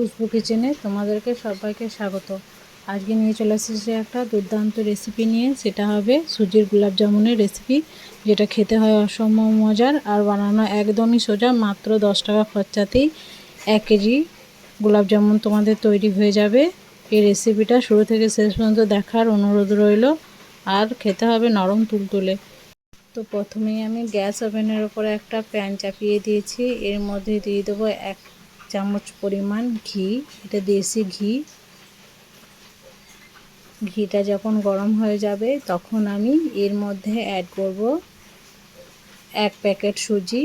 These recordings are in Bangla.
খুশবু কিচেনে তোমাদেরকে সবাইকে স্বাগত। আজকে নিয়ে চলে এসেছি একটা দুর্দান্ত রেসিপি নিয়ে, সেটা হবে সুজির গোলাপ জামুনের রেসিপি যেটা খেতে হয় অসম্ভব মজার আর বানানো একদমই সোজা, মাত্র দশ টাকা খরচাতেই এক কেজি গোলাপ জামুন তোমাদের তৈরি হয়ে যাবে। এই রেসিপিটা শুরু থেকে শেষ পর্যন্ত দেখার অনুরোধ রইল, আর খেতে হবে নরম তুলতুলে তো প্রথমেই আমি গ্যাস ওভেনের ওপরে একটা প্যান চাপিয়ে দিয়েছি, এর মধ্যে দিয়ে দেবো এক চামচ পরিমাণ ঘি, এটা দেশি ঘি। ঘিটা যখন গরম হয়ে যাবে, তখন আমি এর মধ্যে অ্যাড করব এক প্যাকেট সুজি।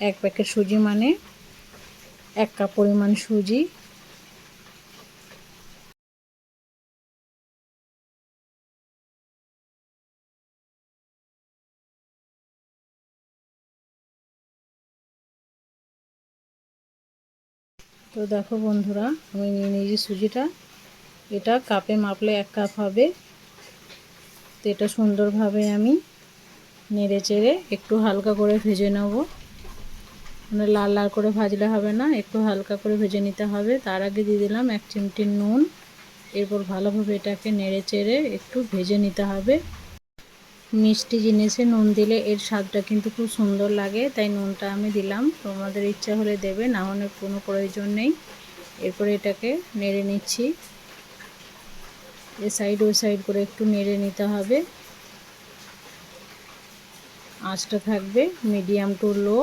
এক প্যাকেট সুজি মানে এক কাপ পরিমাণ সুজি। তো দেখো বন্ধুরা, আমি নিয়ে নিয়েছি সুজিটা। এটা কাপে মাপলে এক কাপ হবে। তো এটা সুন্দরভাবে আমি নেড়ে চেড়ে একটু হালকা করে ভেজে নেব। মানে লাল লাল করে ভাজলে হবে না, একটু হালকা করে ভেজে নিতে হবে। তার আগে দিয়ে দিলাম এক চিমটি নুন। এরপর ভালোভাবে এটাকে নেড়ে চেড়ে একটু ভেজে নিতে হবে। মিষ্টি জিনিসে নুন দিলে এর স্বাদটা কিন্তু খুব সুন্দর লাগে, তাই নুনটা আমি দিলাম। তোমাদের ইচ্ছা হলে দেবে, না হলে কোনো প্রয়োজন নেই। এরপরে এটাকে নেড়ে নিচ্ছি। এ সাইড ওই সাইড করে একটু নেড়ে নিতে হবে। আঁচটা থাকবে মিডিয়াম টু লো।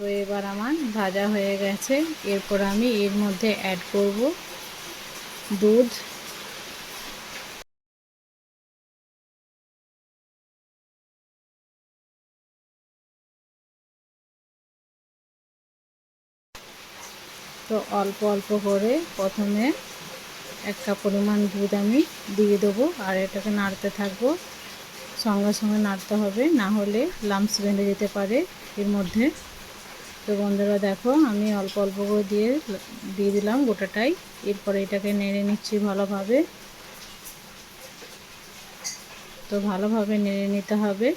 তো এবার আমার ভাজা হয়ে গেছে। এরপর আমি এর মধ্যে অ্যাড করব দুধ। তো অল্প অল্প করে প্রথমে এক কাপ পরিমাণ দুধ আমি দিয়ে দেবো আর এটাকে নাড়তে থাকব। সঙ্গে সঙ্গে নাড়তে হবে, না হলে লামস বেঁধে যেতে পারে এর মধ্যে। তো বন্ধুরা দেখো, আমি অল্প অল্প করে দিয়ে দিয়ে দিলাম গোটাটাই। এরপরে এটাকে নেড়ে নিচ্ছি ভালোভাবে। তো ভালোভাবে নেড়ে নিতে হবে।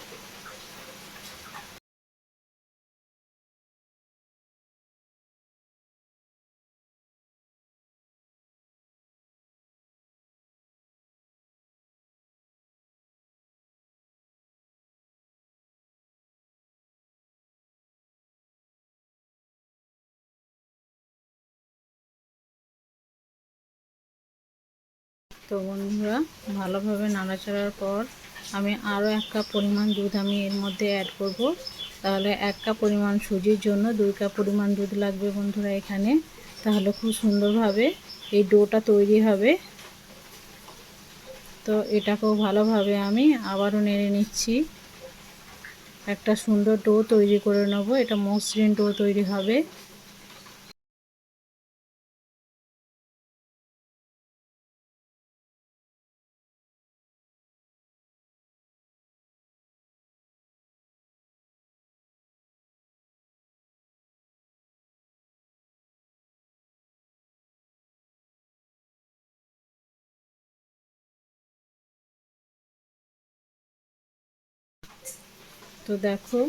তো বন্ধুরা, ভালোভাবে নাড়াচাড়ার পর আমি আরও এক কাপ পরিমাণ দুধ আমি এর মধ্যে অ্যাড করব। তাহলে এক কাপ পরিমাণ সুজির জন্য দুই কাপ পরিমাণ দুধ লাগবে বন্ধুরা এখানে। তাহলে খুব সুন্দরভাবে এই ডোটা তৈরি হবে। তো এটাকেও ভালোভাবে আমি আবারও নেড়ে নিচ্ছি। একটা সুন্দর ডো তৈরি করে নেব। এটা মসৃণ ডো তৈরি হবে। তো দেখো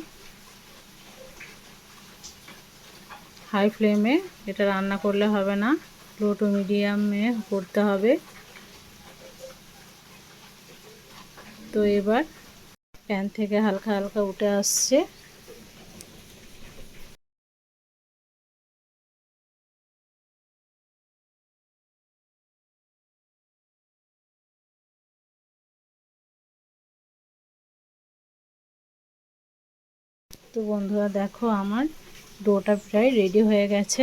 হাই ফ্লেমে এটা রান্না করলে হবে না লো টু মিডিয়ামে করতে হবে। তো এবার প্যান থেকে হালকা হালকা উঠে আসছে। তো বন্ধুরা দেখো, আমার ডোটা প্রায় রেডি হয়ে গেছে।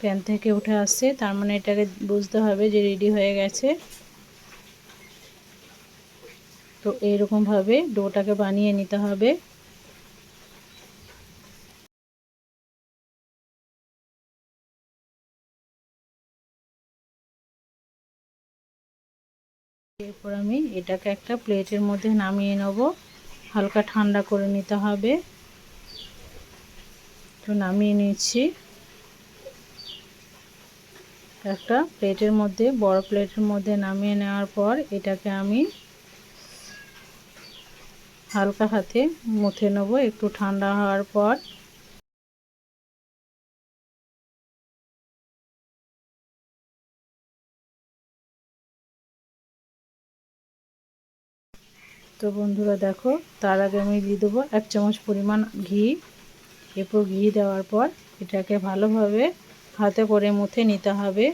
প্যান থেকে উঠে আসছে, তার মানে এটাকে বুঝতে হবে যে রেডি হয়ে গেছে। তো এইরকমভাবে ডোটাকে বানিয়ে নিতে হবে। এরপর আমি এটাকে একটা প্লেটের মধ্যে নামিয়ে নেব। হালকা ঠান্ডা করে নিতে হবে। তো নামিয়ে নিচ্ছি একটা প্লেটের মধ্যে, বড় প্লেটের মধ্যে নামিয়ে নেওয়ার পর এটাকে আমি হালকা হাতে মুথে নেব, একটু ঠান্ডা হওয়ার পর। তো বন্ধুরা দেখো, তার আগে আমি দিয়ে দেবো এক চামচ পরিমাণ ঘি। এরপর ঘি দেওয়ার পর এটাকে ভালোভাবে হাতে করে মুথে নিতে হবে।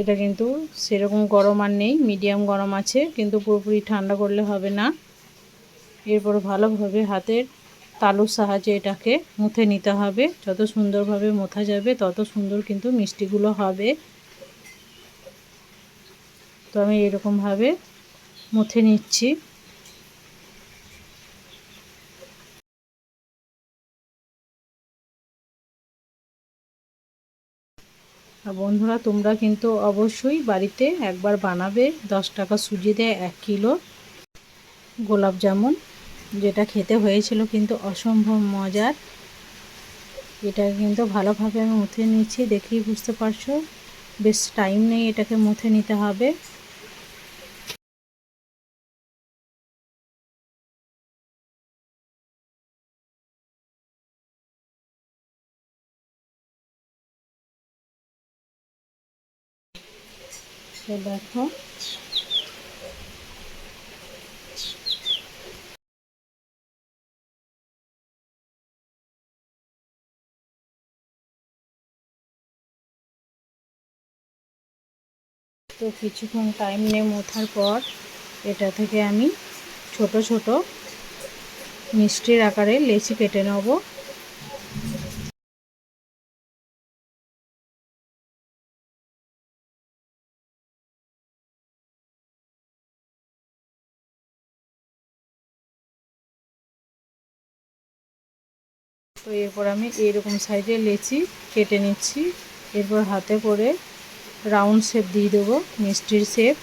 এটা কিন্তু সেরকম গরম আর নেই, মিডিয়াম গরম আছে, কিন্তু পুরোপুরি ঠান্ডা করলে হবে না। এরপর ভালোভাবে হাতের তালুর সাহায্যে এটাকে মুথে নিতে হবে। যত সুন্দরভাবে মোথা যাবে, তত সুন্দর কিন্তু মিষ্টিগুলো হবে। তো আমি এরকমভাবে মুথে নিচ্ছি। বন্ধুরা, তোমরা কিন্তু অবশ্যই বাড়িতে একবার বানাবে। দশ টাকা সুজি দেয় এক কিলো গোলাপ জামুন, যেটা খেতে হয়েছিল কিন্তু অসম্ভব মজার। এটা কিন্তু ভালোভাবে আমি মুথে নিচ্ছি, দেখেই বুঝতে পারছ। বেশ টাইম নেই এটাকে মুথে নিতে হবে। তো দেখো। তো কিছুক্ষণ টাইম নিয়ে মোথার পর এটা থেকে আমি ছোট ছোট মিষ্টির আকারে লেচি কেটে নেব। তো এরপর আমি এইরকম সাইজে লেচি কেটে নিচ্ছি। এরপর হাতে করে রাউন্ড শেপ দিয়ে দেবো, মিষ্টির শেপ।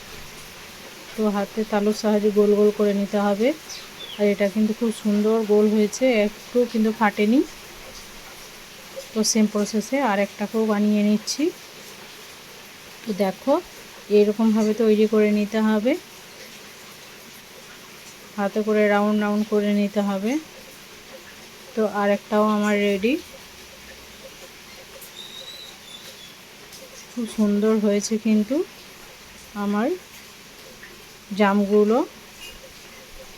তো হাতে তালুর সাহায্যে গোল গোল করে নিতে হবে। আর এটা কিন্তু খুব সুন্দর গোল হয়েছে, একটু কিন্তু ফাটেনি। তো সেম প্রসেসে আর একটাকেও বানিয়ে নিচ্ছি। তো দেখো এরকমভাবে তৈরি করে নিতে হবে। হাতে করে রাউন্ড রাউন্ড করে নিতে হবে। তো আর একটাও আমার রেডি খুব সুন্দর হয়েছে কিন্তু আমার জামগুলো।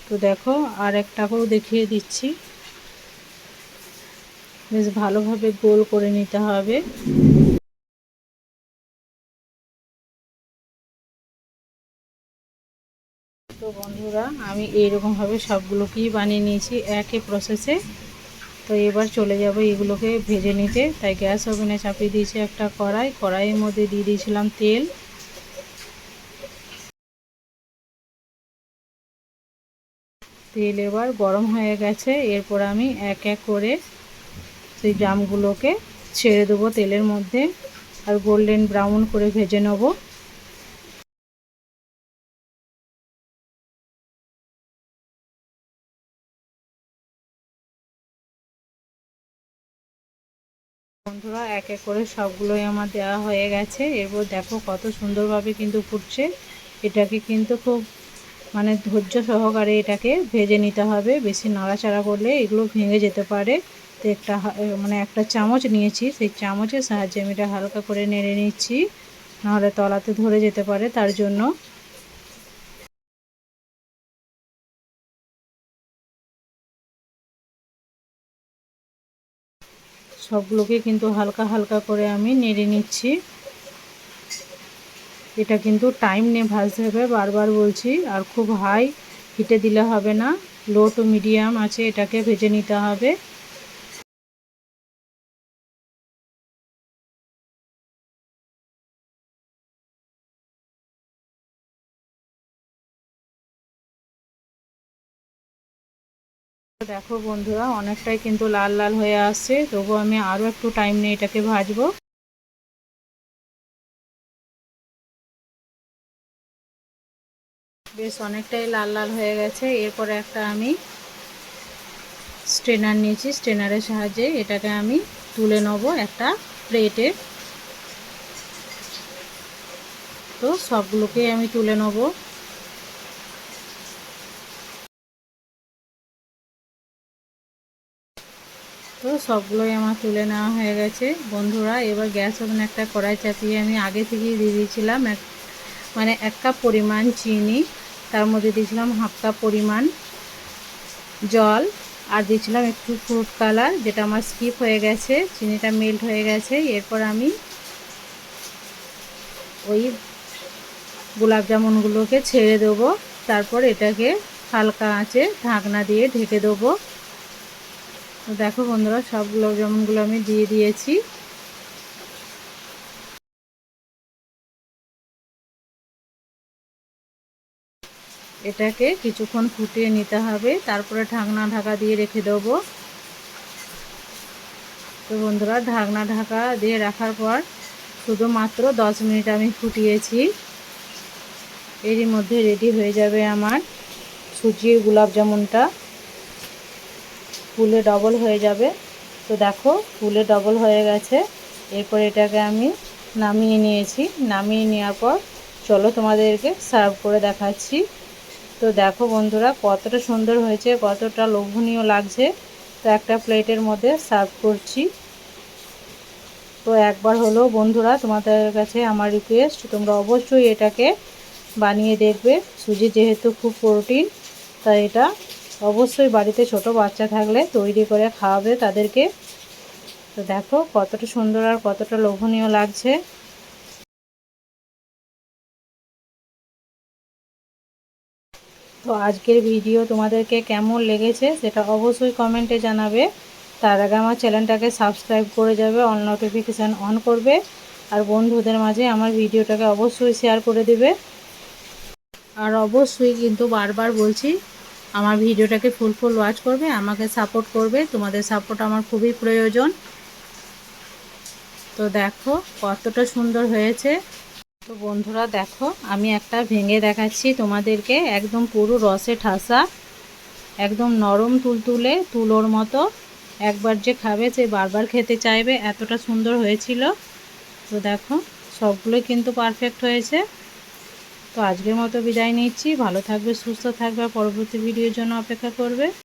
তো দেখো, আর একটাকেও দেখিয়ে দিচ্ছি। বেশ ভালোভাবে গোল করে নিতে হবে। তো বন্ধুরা, আমি এইরকমভাবে সবগুলোকেই বানিয়ে নিয়েছি একই প্রসেসে তো এবার চলে যাব এগুলোকে ভেজে নিতে। তাই গ্যাস ওভেনে চাপিয়ে দিয়েছি একটা কড়াই। কড়াইয়ের মধ্যে দিয়ে দিয়েছিলাম তেল। তেল এবার গরম হয়ে গেছে। এরপর আমি এক এক করে সেই জামগুলোকে ছেড়ে দেবো তেলের মধ্যে। আর গোল্ডেন ব্রাউন করে ভেজে নেব। বন্ধুরা, এক এক করে সবগুলোই আমার দেওয়া হয়ে গেছে। এরপর দেখো কত সুন্দরভাবে কিন্তু ফুটছে। এটাকে কিন্তু খুব মানে ধৈর্য সহকারে এটাকে ভেজে নিতে হবে। বেশি নাড়াচাড়া করলে এগুলো ভেঙে যেতে পারে। তো একটা মানে একটা চামচ নিয়েছি। সেই চামচের সাহায্যে আমি এটা হালকা করে নেড়ে নিচ্ছি। নাহলে তলাতে ধরে যেতে পারে তার জন্য। সবগুলোকে কিন্তু হালকা হালকা করে আমি নেড়ে নিচ্ছি। এটা কিন্তু টাইম নিয়ে ভাজতে হবে। বারবার বলছি, আর খুব হাই হিটে দিলে হবে না। লো টু মিডিয়াম আছে, এটাকে ভেজে নিতে হবে। দেখো বন্ধুরা, অনেকটাই কিন্তু লাল লাল হয়ে আসছে তবু আমি আরও একটু টাইম নিয়ে এটাকে ভাজবো। বেশ অনেকটাই লাল লাল হয়ে গেছে, এরপরে একটা আমি স্ট্রেনার নিয়েছি স্ট্রেনারের সাহায্যে এটাকে আমি তুলে নেব একটা প্লেটে তো সবগুলোকেই আমি তুলে নেব। তো সবগুলোই আমার তুলে নেওয়া হয়ে গেছে। বন্ধুরা, এবার গ্যাস ওভেন একটা কড়াই চাপিয়ে আমি আগে থেকেই দিয়ে দিয়েছিলাম এক মানে এক কাপ পরিমাণ চিনি, তার মধ্যে দিয়েছিলাম হাফ কাপ পরিমাণ জল, আর দিয়েছিলাম একটু ফ্রুট কালার যেটা আমার স্কিপ হয়ে গেছে, চিনিটা মেল্ট হয়ে গেছে। এরপর আমি ওই গোলাপ জামুনগুলোকে ছেড়ে দেবো। তারপর এটাকে হালকা আঁচে ঢাকনা দিয়ে ঢেকে দেবো। তো দেখো বন্ধুরা সব গোলাপ জামুনগুলো আমি দিয়ে দিয়েছি। এটাকে কিছুক্ষণ ফুটিয়ে নিতে হবে, তারপরে ঢাকনা ঢাকা দিয়ে রেখে দেবো। তো বন্ধুরা, ঢাকনা ঢাকা দিয়ে রাখার পর শুধুমাত্র দশ মিনিট আমি ফুটিয়েছি। এরই মধ্যে রেডি হয়ে যাবে আমার সুজির গোলাপ জামুনটা। ফুলে ডবল হয়ে যাবে। তো দেখো, ফুলে ডবল হয়ে গেছে। এরপর এটাকে আমি নামিয়ে নিয়েছি। নামিয়ে নেওয়ার পর চলো তোমাদেরকে সার্ভ করে দেখাচ্ছি। তো দেখো বন্ধুরা, কতটা সুন্দর হয়েছে, কতটা লোভনীয় লাগছে। তো একটা প্লেটের মধ্যে সার্ভ করছি। তো একবার হলো বন্ধুরা, তোমাদের কাছে আমার রিকোয়েস্ট তোমরা অবশ্যই এটাকে বানিয়ে দেখবে। সুজি যেহেতু খুব প্রোটিন তাই এটা অবশ্যই বাড়িতে ছোট বাচ্চা থাকলে তৈরি করে খাওয়াবে তাদেরকে। তো দেখো কতটা সুন্দর আর কতটা লোভনীয় লাগছে। তো আজকের ভিডিও তোমাদেরকে কেমন লেগেছে সেটা অবশ্যই কমেন্টে জানাবে। তার আগে আমার চ্যানেলটাকে সাবস্ক্রাইব করে যাবে অন নোটিফিকেশান অন করবে। আর বন্ধুদের মাঝে আমার ভিডিওটাকে অবশ্যই শেয়ার করে দেবে। আর অবশ্যই কিন্তু বারবার বলছি আমার ভিডিওটাকে ফুল ফুল ওয়াচ করবে, আমাকে সাপোর্ট করবে। তোমাদের সাপোর্ট আমার খুবই প্রয়োজন। তো দেখো, কতটা সুন্দর হয়েছে। তো বন্ধুরা, দেখো, আমি একটা ভেঙে দেখাচ্ছি তোমাদেরকে। একদম পুরো রসে ঠাসা, একদম নরম তুলতুলে তুলোর মতো। একবার যে খাবে, সে বারবার খেতে চাইবে। এতটা সুন্দর হয়েছিল। তো দেখো, সবগুলোই কিন্তু পারফেক্ট হয়েছে। তো আজকের মতো বিদায় নিচ্ছি। ভালো থাকবে সুস্থ থাকবে। পরবর্তী ভিডিওর জন্য অপেক্ষা করবে।